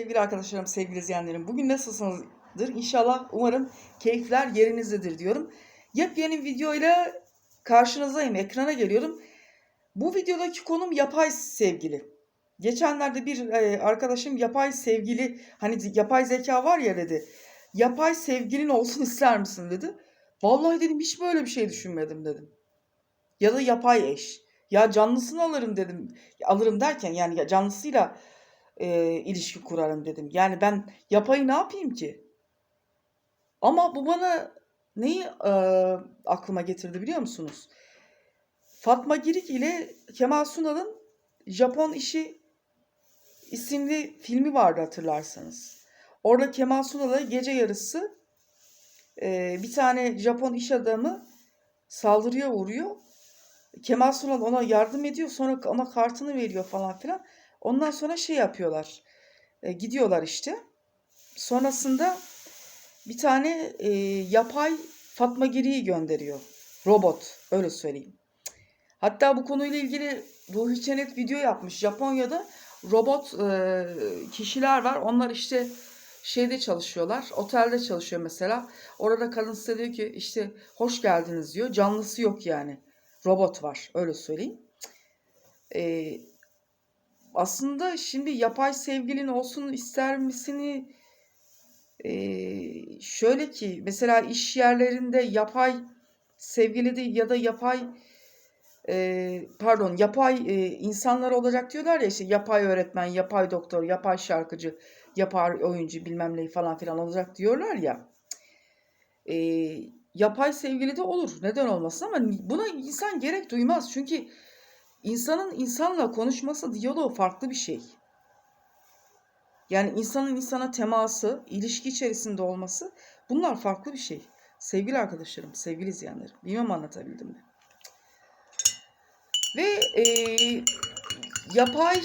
Sevgili arkadaşlarım, sevgili izleyenlerim, bugün nasılsınızdır? İnşallah, umarım keyifler yerinizdedir diyorum. Yepyeni videoyla karşınızdayım, ekrana geliyorum. Bu videodaki konum yapay sevgili. Geçenlerde bir e, arkadaşım yapay sevgili, hani yapay zeka var ya dedi. Yapay sevgilin olsun ister misin dedi. Vallahi dedim hiç böyle bir şey düşünmedim dedim. Ya da yapay eş. Ya canlısını alırım dedim. Alırım derken yani ya canlısıyla e, ilişki kurarım dedim. Yani ben yapayı ne yapayım ki? Ama bu bana neyi e, aklıma getirdi biliyor musunuz? Fatma Girik ile Kemal Sunal'ın Japon İşi isimli filmi vardı hatırlarsanız. Orada Kemal Sunal'a gece yarısı e, bir tane Japon iş adamı saldırıya uğruyor. Kemal Sunal ona yardım ediyor sonra ona kartını veriyor falan filan. Ondan sonra şey yapıyorlar. E, gidiyorlar işte. Sonrasında bir tane e, yapay Fatma Giri'yi gönderiyor. Robot. Öyle söyleyeyim. Hatta bu konuyla ilgili Ruhi Çenet video yapmış. Japonya'da robot e, kişiler var. Onlar işte şeyde çalışıyorlar. Otelde çalışıyor mesela. Orada kadın size diyor ki işte hoş geldiniz diyor. Canlısı yok yani. Robot var. Öyle söyleyeyim. E, aslında şimdi yapay sevgilin olsun ister misini ee, şöyle ki mesela iş yerlerinde yapay sevgili de ya da yapay e, pardon yapay e, insanlar olacak diyorlar ya işte yapay öğretmen, yapay doktor, yapay şarkıcı, yapay oyuncu bilmem ne falan filan olacak diyorlar ya. E, yapay sevgili de olur. Neden olmasın ama buna insan gerek duymaz. Çünkü insanın insanla konuşması, diyaloğu farklı bir şey. Yani insanın insana teması, ilişki içerisinde olması bunlar farklı bir şey. Sevgili arkadaşlarım, sevgili izleyenlerim. Bilmem anlatabildim mi? Ve e, yapay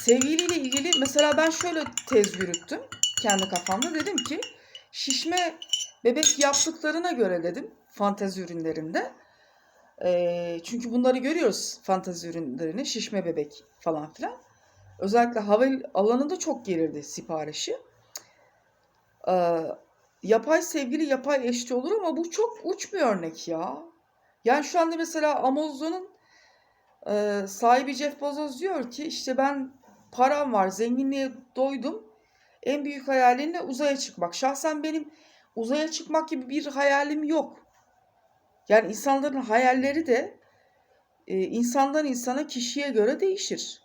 sevgiliyle ilgili mesela ben şöyle tez yürüttüm kendi kafamda. Dedim ki şişme bebek yaptıklarına göre dedim fantezi ürünlerinde. E, çünkü bunları görüyoruz fantezi ürünlerini, şişme bebek falan filan. Özellikle hava alanında çok gelirdi siparişi. Ee, yapay sevgili yapay eşçi olur ama bu çok uç bir örnek ya. Yani şu anda mesela Amazon'un e, sahibi Jeff Bezos diyor ki işte ben param var, zenginliğe doydum. En büyük hayalim de uzaya çıkmak. Şahsen benim uzaya çıkmak gibi bir hayalim yok. Yani insanların hayalleri de e, insandan insana, kişiye göre değişir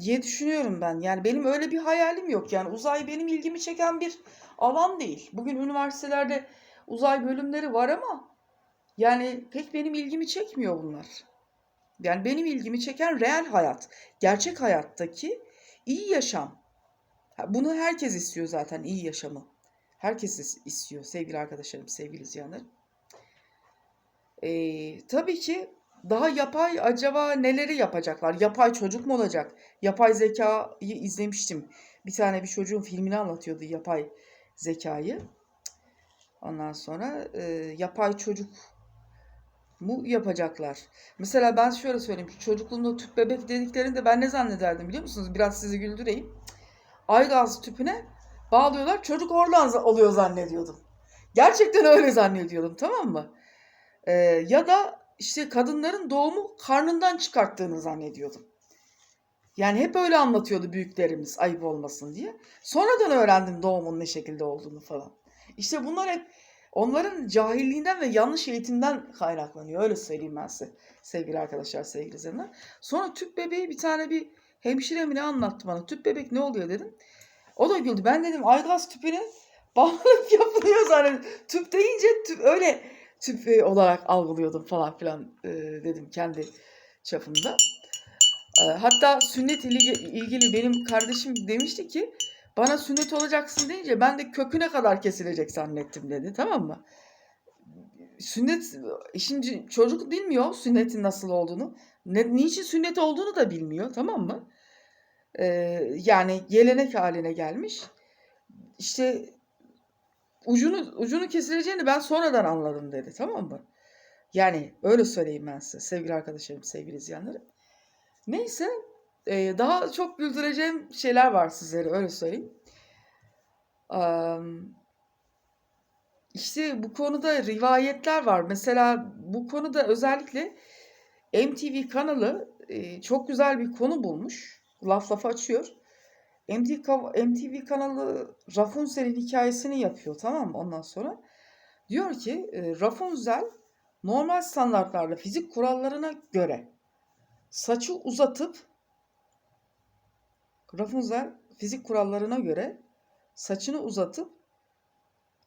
diye düşünüyorum ben. Yani benim öyle bir hayalim yok. Yani uzay benim ilgimi çeken bir alan değil. Bugün üniversitelerde uzay bölümleri var ama yani pek benim ilgimi çekmiyor bunlar. Yani benim ilgimi çeken reel hayat. Gerçek hayattaki iyi yaşam. Bunu herkes istiyor zaten iyi yaşamı. Herkes istiyor sevgili arkadaşlarım, sevgili izleyenlerim. Ee, tabii ki daha yapay acaba neleri yapacaklar? Yapay çocuk mu olacak? Yapay zekayı izlemiştim. Bir tane bir çocuğun filmini anlatıyordu yapay zekayı. Ondan sonra e, yapay çocuk mu yapacaklar? Mesela ben şöyle söyleyeyim. Çocukluğumda tüp bebek dediklerinde ben ne zannederdim biliyor musunuz? Biraz sizi güldüreyim. Aygaz tüpüne bağlıyorlar. Çocuk oradan oluyor zannediyordum. Gerçekten öyle zannediyordum tamam mı? Ee, ya da işte kadınların doğumu karnından çıkarttığını zannediyordum. Yani hep öyle anlatıyordu büyüklerimiz ayıp olmasın diye. Sonradan öğrendim doğumun ne şekilde olduğunu falan. İşte bunlar hep onların cahilliğinden ve yanlış eğitimden kaynaklanıyor. Öyle söyleyeyim ben size sevgili arkadaşlar, sevgili izleyenler. Sonra tüp bebeği bir tane bir hemşire mi ne anlattı bana. Tüp bebek ne oluyor dedim. O da güldü. Ben dedim aygaz tüpüne bağlılık yapılıyor zannediyorum. Tüp deyince tüp öyle tüp olarak algılıyordum falan filan e, dedim kendi çapımda. E, hatta sünnet ile ilgili benim kardeşim demişti ki bana sünnet olacaksın deyince ben de köküne kadar kesilecek zannettim dedi tamam mı? Sünnet şimdi çocuk bilmiyor sünnetin nasıl olduğunu. Ne, niçin sünnet olduğunu da bilmiyor tamam mı? Yani gelenek haline gelmiş. İşte ucunu ucunu kesileceğini ben sonradan anladım dedi tamam mı? Yani öyle söyleyeyim ben size sevgili arkadaşlarım, sevgili izleyenlerim. Neyse daha çok güldüreceğim şeyler var sizlere öyle söyleyeyim. Am, işte bu konuda rivayetler var. Mesela bu konuda özellikle MTV kanalı çok güzel bir konu bulmuş. Laf lafa açıyor. MTV, MTV kanalı Rapunzel'in hikayesini yapıyor tamam mı ondan sonra. Diyor ki e, Rapunzel normal standartlarla fizik kurallarına göre saçı uzatıp Rapunzel fizik kurallarına göre saçını uzatıp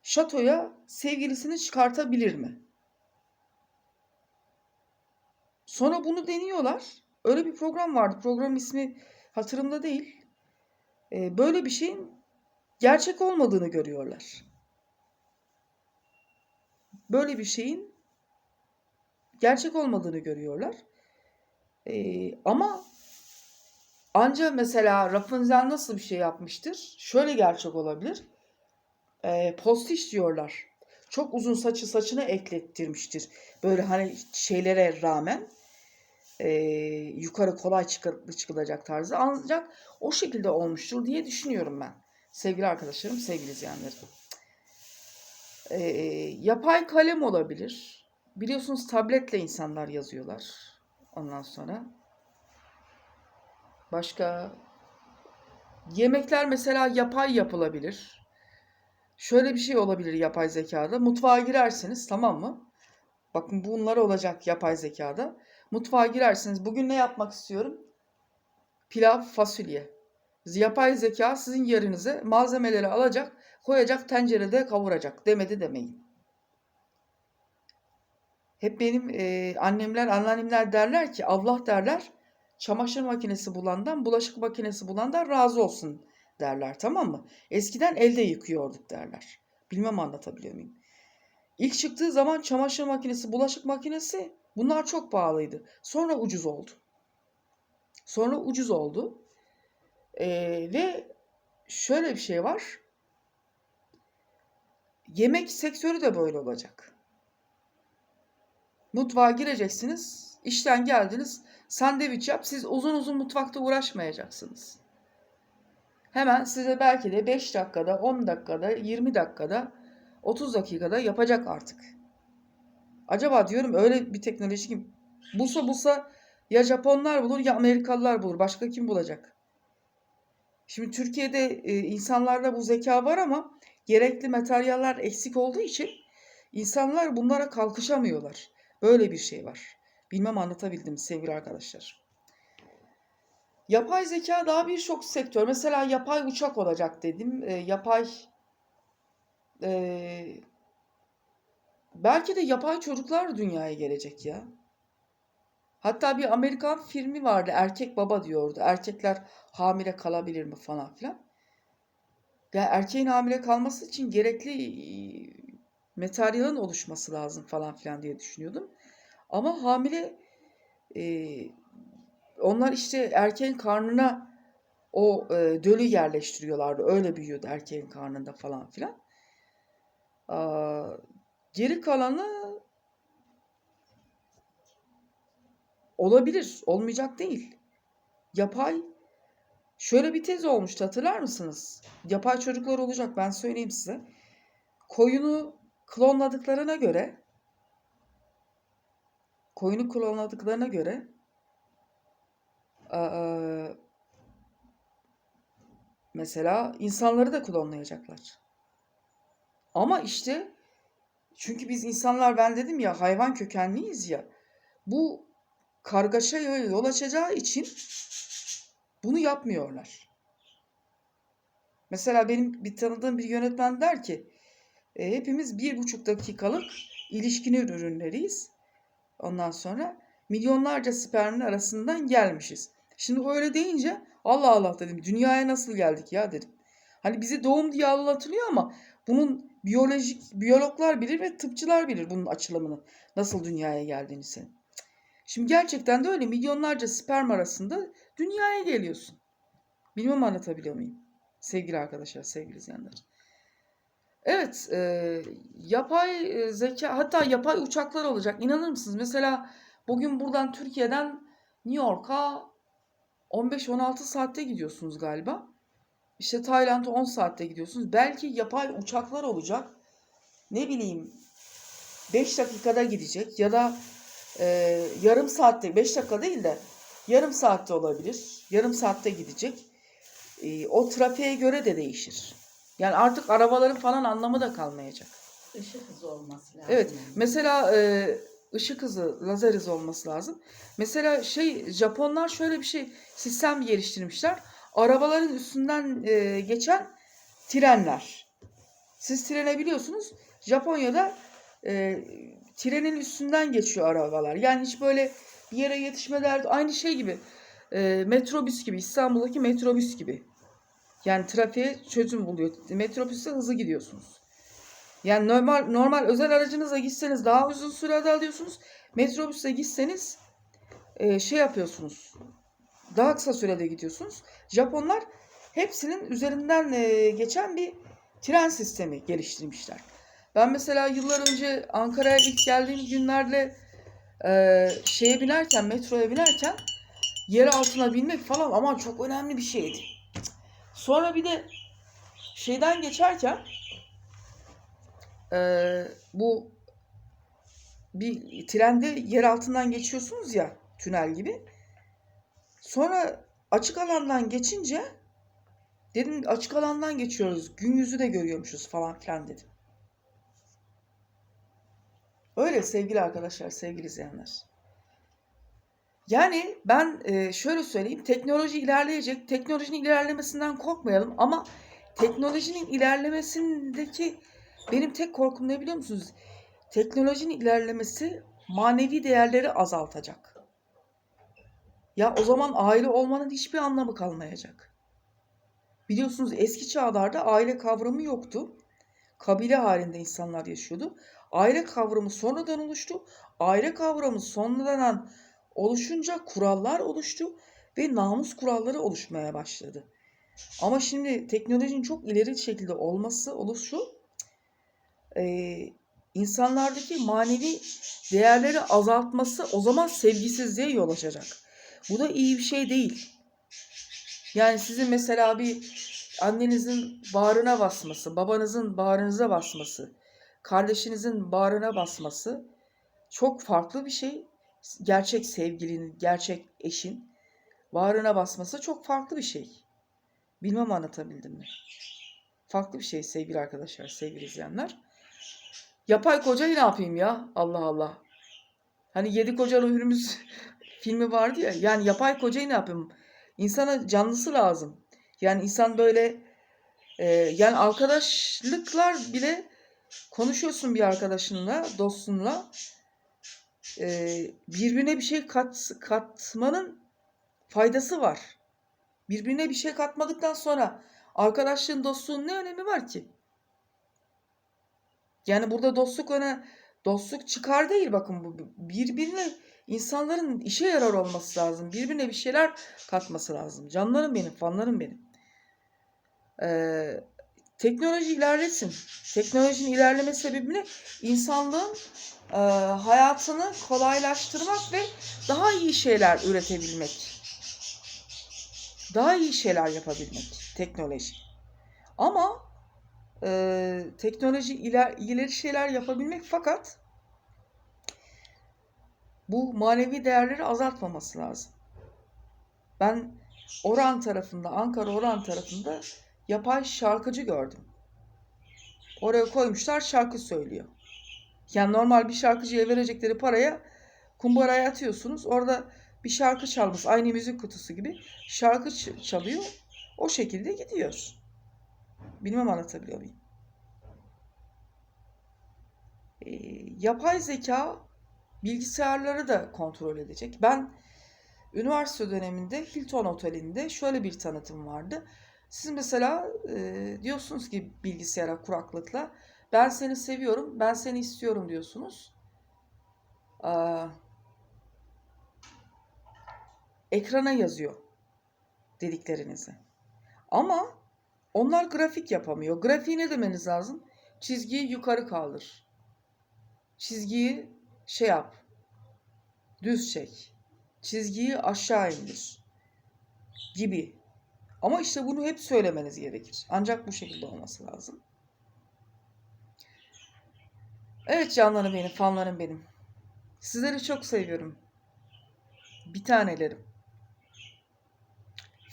şatoya sevgilisini çıkartabilir mi? Sonra bunu deniyorlar. Öyle bir program vardı. Program ismi hatırımda değil. Ee, böyle bir şeyin gerçek olmadığını görüyorlar. Böyle bir şeyin gerçek olmadığını görüyorlar. Ee, ama ancak mesela Rapunzel nasıl bir şey yapmıştır? Şöyle gerçek olabilir. Ee, postiş diyorlar. Çok uzun saçı saçına eklettirmiştir. Böyle hani şeylere rağmen e, yukarı kolay çıkı- çıkılacak tarzı. Ancak o şekilde olmuştur diye düşünüyorum ben. Sevgili arkadaşlarım, sevgili izleyenlerim. Ee, yapay kalem olabilir. Biliyorsunuz tabletle insanlar yazıyorlar. Ondan sonra. Başka yemekler mesela yapay yapılabilir. Şöyle bir şey olabilir yapay zekada. Mutfağa girersiniz tamam mı? Bakın bunlar olacak yapay zekada. Mutfağa girersiniz. Bugün ne yapmak istiyorum? Pilav, fasulye. Yapay zeka sizin yerinize malzemeleri alacak, koyacak, tencerede kavuracak. Demedi demeyin. Hep benim e, annemler, anneannemler derler ki Allah derler çamaşır makinesi bulandan, bulaşık makinesi bulandan razı olsun derler tamam mı? Eskiden elde yıkıyorduk derler. Bilmem anlatabiliyor muyum? İlk çıktığı zaman çamaşır makinesi, bulaşık makinesi bunlar çok pahalıydı. Sonra ucuz oldu. Sonra ucuz oldu. Ee, ve şöyle bir şey var. Yemek sektörü de böyle olacak. Mutfağa gireceksiniz. işten geldiniz. Sandviç yap. Siz uzun uzun mutfakta uğraşmayacaksınız. Hemen size belki de 5 dakikada, 10 dakikada, 20 dakikada, 30 dakikada yapacak artık. Acaba diyorum öyle bir teknoloji kim? Bulsa bulsa ya Japonlar bulur ya Amerikalılar bulur. Başka kim bulacak? Şimdi Türkiye'de e, insanlarda bu zeka var ama gerekli materyaller eksik olduğu için insanlar bunlara kalkışamıyorlar. Böyle bir şey var. Bilmem anlatabildim sevgili arkadaşlar. Yapay zeka daha birçok sektör. Mesela yapay uçak olacak dedim. E, yapay e, belki de yapay çocuklar dünyaya gelecek ya. Hatta bir Amerikan filmi vardı. Erkek baba diyordu. Erkekler hamile kalabilir mi falan filan. Ya erkeğin hamile kalması için gerekli e, materyalin oluşması lazım falan filan diye düşünüyordum. Ama hamile e, onlar işte erkeğin karnına o e, dölü yerleştiriyorlardı. Öyle büyüyordu erkeğin karnında falan filan. Geri kalanı olabilir. Olmayacak değil. Yapay şöyle bir tez olmuştu hatırlar mısınız? Yapay çocuklar olacak ben söyleyeyim size. Koyunu klonladıklarına göre koyunu klonladıklarına göre eee, mesela insanları da klonlayacaklar. Ama işte çünkü biz insanlar ben dedim ya hayvan kökenliyiz ya. Bu kargaşaya yol açacağı için bunu yapmıyorlar. Mesela benim bir tanıdığım bir yönetmen der ki "E, hepimiz bir buçuk dakikalık ilişkinin ürünleriyiz. Ondan sonra milyonlarca spermin arasından gelmişiz. Şimdi öyle deyince Allah Allah dedim dünyaya nasıl geldik ya dedim. Hani bizi doğum diye anlatılıyor ama bunun biyolojik biyologlar bilir ve tıpçılar bilir bunun açılımını. Nasıl dünyaya geldiğini senin. Şimdi gerçekten de öyle milyonlarca sperm arasında dünyaya geliyorsun. Bilmem anlatabiliyor muyum? Sevgili arkadaşlar, sevgili izleyenler. Evet, e, yapay e, zeka hatta yapay uçaklar olacak. İnanır mısınız? Mesela bugün buradan Türkiye'den New York'a 15-16 saatte gidiyorsunuz galiba. İşte Tayland'a 10 saatte gidiyorsunuz. Belki yapay uçaklar olacak. Ne bileyim 5 dakikada gidecek ya da e, yarım saatte 5 dakika değil de yarım saatte olabilir. Yarım saatte gidecek. E, o trafiğe göre de değişir. Yani artık arabaların falan anlamı da kalmayacak. Işık hızı olması lazım. Evet. Mesela e, ışık hızı, lazer hızı olması lazım. Mesela şey Japonlar şöyle bir şey sistem geliştirmişler. Arabaların üstünden e, geçen trenler. Siz trene biliyorsunuz. Japonya'da e, trenin üstünden geçiyor arabalar. Yani hiç böyle bir yere yetişme derdi. Aynı şey gibi. E, metrobüs gibi. İstanbul'daki metrobüs gibi. Yani trafiğe çözüm buluyor. Metrobüste hızlı gidiyorsunuz. Yani normal normal özel aracınızla gitseniz daha uzun sürede alıyorsunuz. Metrobüste gitseniz e, şey yapıyorsunuz. Daha kısa sürede gidiyorsunuz. Japonlar hepsinin üzerinden e, geçen bir tren sistemi geliştirmişler. Ben mesela yıllar önce Ankara'ya ilk geldiğim günlerde e, şeye binerken, metroya binerken yer altına binmek falan ama çok önemli bir şeydi. Sonra bir de şeyden geçerken ee, bu bir trende yer altından geçiyorsunuz ya tünel gibi. Sonra açık alandan geçince dedim açık alandan geçiyoruz. Gün yüzü de görüyormuşuz falan filan dedim. Öyle sevgili arkadaşlar, sevgili izleyenler. Yani ben e, şöyle söyleyeyim, teknoloji ilerleyecek. Teknolojinin ilerlemesinden korkmayalım ama teknolojinin ilerlemesindeki benim tek korkum ne biliyor musunuz? Teknolojinin ilerlemesi manevi değerleri azaltacak. Ya o zaman aile olmanın hiçbir anlamı kalmayacak. Biliyorsunuz eski çağlarda aile kavramı yoktu. Kabile halinde insanlar yaşıyordu. Aile kavramı sonradan oluştu. Aile kavramı sonradan oluşunca kurallar oluştu ve namus kuralları oluşmaya başladı. Ama şimdi teknolojinin çok ileri şekilde olması, oluşu e, insanlardaki manevi değerleri azaltması o zaman sevgisizliğe yol açacak. Bu da iyi bir şey değil. Yani sizin mesela bir annenizin bağrına basması, babanızın bağrınıza basması, kardeşinizin bağrına basması çok farklı bir şey. Gerçek sevgilinin, gerçek eşin bağrına basması çok farklı bir şey. Bilmem anlatabildim mi? Farklı bir şey sevgili arkadaşlar, sevgili izleyenler. Yapay kocayı ne yapayım ya? Allah Allah. Hani Yedi Kocalı Hürmüz filmi vardı ya. Yani yapay kocayı ne yapayım? İnsana canlısı lazım. Yani insan böyle e, yani arkadaşlıklar bile konuşuyorsun bir arkadaşınla, dostunla. E, birbirine bir şey kat, katmanın faydası var. Birbirine bir şey katmadıktan sonra arkadaşlığın, dostluğun ne önemi var ki? Yani burada dostluk öne dostluk çıkar değil bakın bu birbirine insanların işe yarar olması lazım. Birbirine bir şeyler katması lazım. Canlarım benim, fanlarım benim. Ee, teknoloji ilerlesin. Teknolojinin ilerleme sebebi insanlığın e, hayatını kolaylaştırmak ve daha iyi şeyler üretebilmek. Daha iyi şeyler yapabilmek teknoloji. Ama e, teknoloji iler, ileri şeyler yapabilmek fakat bu manevi değerleri azaltmaması lazım. Ben Oran tarafında, Ankara Oran tarafında yapay şarkıcı gördüm. Oraya koymuşlar şarkı söylüyor. Yani normal bir şarkıcıya verecekleri paraya kumbaraya atıyorsunuz. Orada bir şarkı çalmış aynı müzik kutusu gibi şarkı çalıyor. O şekilde gidiyor. Bilmem anlatabiliyor muyum? E, yapay zeka bilgisayarları da kontrol edecek. Ben üniversite döneminde Hilton Oteli'nde şöyle bir tanıtım vardı. Siz mesela e, diyorsunuz ki bilgisayara kuraklıkla ben seni seviyorum, ben seni istiyorum diyorsunuz. Aa, ekrana yazıyor dediklerinizi. Ama onlar grafik yapamıyor. Grafiği ne demeniz lazım? Çizgiyi yukarı kaldır. Çizgiyi şey yap. Düz çek. Çizgiyi aşağı indir. gibi. Ama işte bunu hep söylemeniz gerekir. Ancak bu şekilde olması lazım. Evet canlarım benim, fanlarım benim. Sizleri çok seviyorum. Bir tanelerim.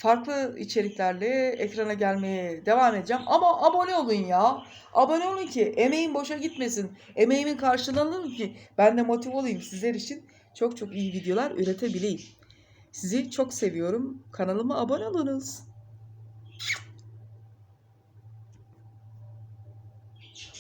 Farklı içeriklerle ekrana gelmeye devam edeceğim. Ama abone olun ya. Abone olun ki emeğim boşa gitmesin. Emeğimin karşılanır ki ben de motive olayım sizler için. Çok çok iyi videolar üretebileyim. Sizi çok seviyorum. Kanalıma abone olunuz.